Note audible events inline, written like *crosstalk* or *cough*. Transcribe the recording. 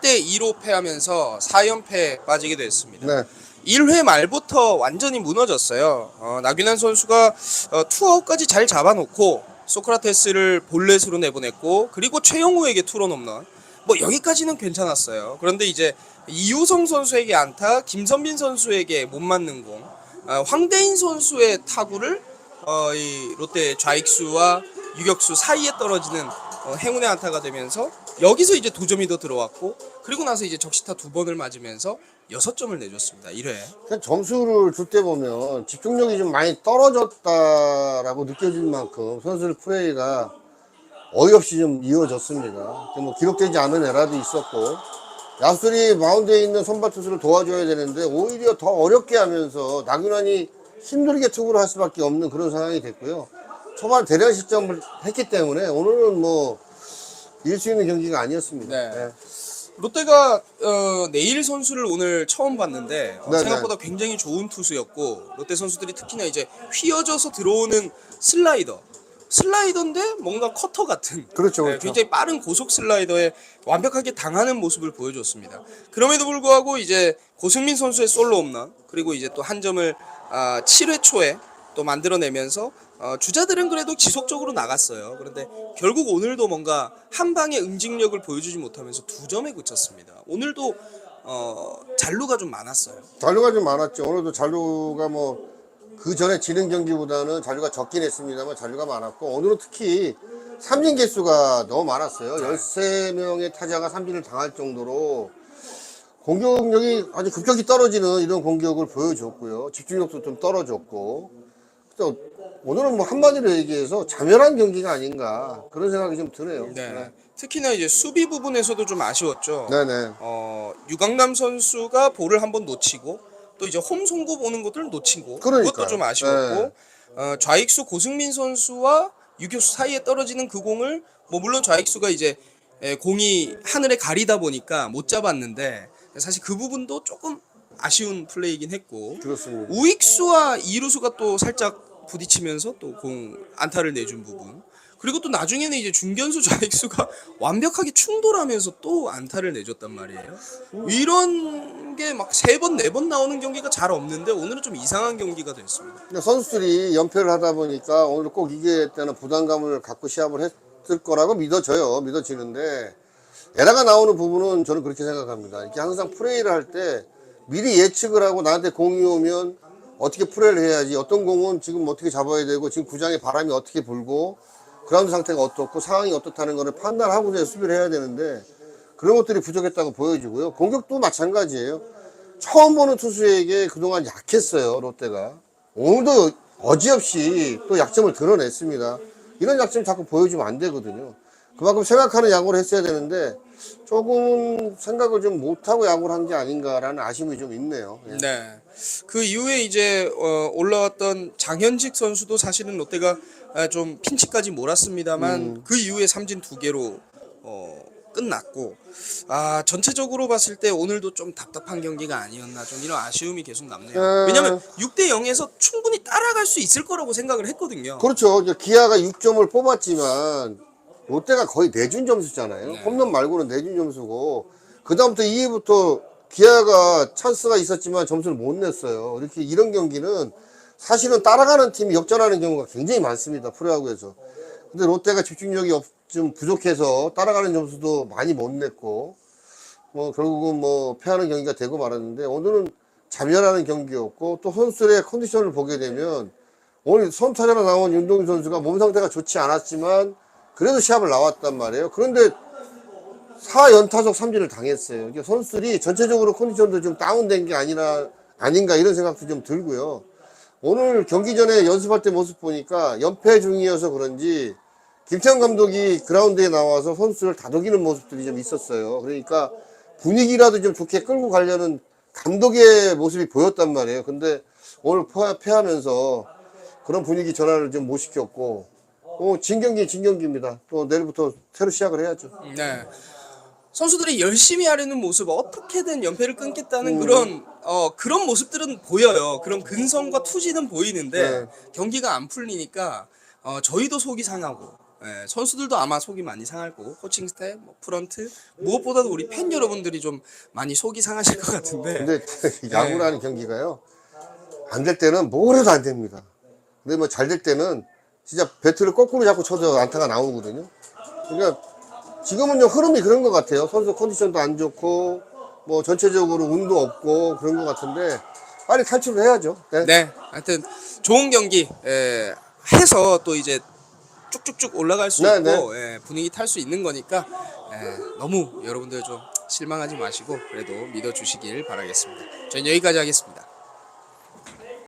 6대 2로 패하면서 4연패에 빠지게 됐습니다. 네. 1회 말부터 완전히 무너졌어요. 어, 나균환 선수가 어, 투아웃까지 잘 잡아놓고 소크라테스를 볼넷으로 내보냈고 그리고 최영우에게 투런 홈런. 뭐 여기까지는 괜찮았어요. 그런데 이제 이우성 선수에게 안타, 김선빈 선수에게 못 맞는 공, 어, 황대인 선수의 타구를 어, 이 롯데 좌익수와 유격수 사이에 떨어지는 어, 행운의 안타가 되면서 여기서 이제 두 점이 더 들어왔고 그리고 나서 이제 적시타 두 번을 맞으면서 여섯 점을 내줬습니다. 1회. 그냥 점수를 줄 때 보면 집중력이 좀 많이 떨어졌다라고 느껴질 만큼 선수들 플레이가 어이없이 좀 이어졌습니다. 뭐 기록되지 않은 에라도 있었고 야수들이 마운드에 있는 선발 투수를 도와줘야 되는데 오히려 더 어렵게 하면서 나균환이 힘들게 투구를 할 수밖에 없는 그런 상황이 됐고요. 초반 대량 실점을 했기 때문에 오늘은 뭐 이길 수 있는 경기가 아니었습니다. 네. 네. 롯데가 어, 내일 선수를 오늘 처음 봤는데 어, 네, 생각보다 굉장히 좋은 투수였고 롯데 선수들이 특히나 이제 휘어져서 들어오는 슬라이더 슬라이더인데 뭔가 커터 같은 그렇죠, 네, 그렇죠. 굉장히 빠른 고속 슬라이더에 완벽하게 당하는 모습을 보여줬습니다. 그럼에도 불구하고 이제 고승민 선수의 솔로 홈런 그리고 이제 또 한 점을 아, 7회 초에 또 만들어내면서 어, 주자들은 그래도 지속적으로 나갔어요. 그런데 결국 오늘도 뭔가 한 방의 응징력을 보여주지 못하면서 두 점에 그쳤습니다. 오늘도 어, 잔루가 좀 많았어요. 잔류가 좀 많았죠. 오늘도 잔류가 뭐 그 전에 지는 경기보다는 잔류가 적긴 했습니다만 잔류가 많았고 오늘은 특히 삼진 개수가 너무 많았어요. 13명의 타자가 삼진을 당할 정도로 공격력이 아주 급격히 떨어지는 이런 공격을 보여줬고요. 집중력도 좀 떨어졌고 또 오늘은 뭐 한마디로 얘기해서 자멸한 경기가 아닌가 그런 생각이 좀 드네요. 네. 특히나 이제 수비 부분에서도 좀 아쉬웠죠. 네네. 어, 유강남 선수가 볼을 한번 놓치고 또 이제 홈 송구 보는 것들 놓치고 그러니까요. 그것도 좀 아쉬웠고 네. 어, 좌익수 고승민 선수와 유격수 사이에 떨어지는 그 공을 뭐 물론 좌익수가 이제 에, 공이 하늘에 가리다 보니까 못 잡았는데 사실 그 부분도 조금 아쉬운 플레이긴 했고 그렇습니다. 우익수와 이루수가 또 살짝 부딪히면서 또 공 안타를 내준 부분. 그리고 또 나중에는 이제 중견수 *laughs* 좌익수가 완벽하게 충돌하면서 또 안타를 내줬단 말이에요. 이런 게 막 세 번 네 번 나오는 경기가 잘 없는데 오늘은 좀 이상한 경기가 됐습니다. 선수들이 연패를 하다 보니까 오늘 꼭 이기겠다는 부담감을 갖고 시합을 했을 거라고 믿어져요. 믿어지는데 에라가 나오는 부분은 저는 그렇게 생각합니다. 이렇게 항상 플레이를 할 때 미리 예측을 하고 나한테 공이 오면 어떻게 플레이를 해야지 어떤 공은 지금 어떻게 잡아야 되고 지금 구장에 바람이 어떻게 불고 그라운드 상태가 어떻고 상황이 어떻다는 거를 판단하고 이제 수비를 해야 되는데 그런 것들이 부족했다고 보여지고요. 공격도 마찬가지예요. 처음 보는 투수에게 그동안 약했어요, 롯데가. 오늘도 어지없이 또 약점을 드러냈습니다. 이런 약점 자꾸 보여주면 안 되거든요. 그만큼 생각하는 야구를 했어야 되는데 조금 생각을 좀 못하고 야구를 한 게 아닌가라는 아쉬움이 좀 있네요. 예. 네. 그 이후에 이제 어, 올라왔던 장현직 선수도 사실은 롯데가 아, 좀 핀치까지 몰았습니다만 그 이후에 삼진 두 개로 어, 끝났고 아 전체적으로 봤을 때 오늘도 좀 답답한 경기가 아니었나 좀 이런 아쉬움이 계속 남네요. 음. 왜냐면 6대 0에서 충분히 따라갈 수 있을 거라고 생각을 했거든요. 그렇죠. 이제 기아가 6점을 뽑았지만 롯데가 거의 내준 점수잖아요. 네. 홈런 말고는 내준 점수고 그다음부터 2회부터 기아가 찬스가 있었지만 점수를 못 냈어요. 이렇게 이런 경기는 사실은 따라가는 팀이 역전하는 경우가 굉장히 많습니다. 프로야구에서. 근데 롯데가 집중력이 없- 좀 부족해서 따라가는 점수도 많이 못 냈고 뭐 결국은 뭐 패하는 경기가 되고 말았는데 오늘은 자멸하는 경기였고 또 선수들의 컨디션을 보게 되면 오늘 선타자로 나온 윤동희 선수가 몸 상태가 좋지 않았지만 그래도 시합을 나왔단 말이에요. 그런데 4연타석 삼진을 당했어요. 그러니까 선수들이 전체적으로 컨디션도 좀 다운된 게 아니라 아닌가 이런 생각도 좀 들고요. 오늘 경기 전에 연습할 때 모습 보니까 연패 중이어서 그런지 김태형 감독이 그라운드에 나와서 선수를 다독이는 모습들이 좀 있었어요. 그러니까 분위기라도 좀 좋게 끌고 가려는 감독의 모습이 보였단 말이에요. 근데 오늘 패- 패하면서 그런 분위기 전환을 좀 못 시켰고, 어, 진 경기 진 경기입니다. 또 내일부터 새로 시작을 해야죠. 네. 선수들이 열심히 하려는 모습, 어떻게든 연패를 끊겠다는 음. 그런 어 그런 모습들은 보여요. 그런 근성과 투지는 보이는데 네. 경기가 안 풀리니까 어 저희도 속이 상하고 예, 선수들도 아마 속이 많이 상할 거고 코칭 스텝, 뭐 프런트 무엇보다도 우리 팬 여러분들이 좀 많이 속이 상하실 것 같은데 근데 야구라는 경기가요. 안 될 때는 뭘 해도 안 됩니다. 근데 뭐 잘 될 때는 진짜 배트를 거꾸로 잡고 쳐도 안타가 나오거든요. 그러니까 지금은 좀 흐름이 그런 것 같아요. 선수 컨디션도 안 좋고 뭐 전체적으로 운도 없고 그런 것 같은데 빨리 탈출을 해야죠. 네. 네, 하여튼 좋은 경기 예, 해서 또 이제 쭉쭉쭉 올라갈 수 네, 있고 예, 분위기 탈 수 있는 거니까 예, 너무 여러분들 좀 실망하지 마시고 그래도 믿어주시길 바라겠습니다. 저는 여기까지 하겠습니다.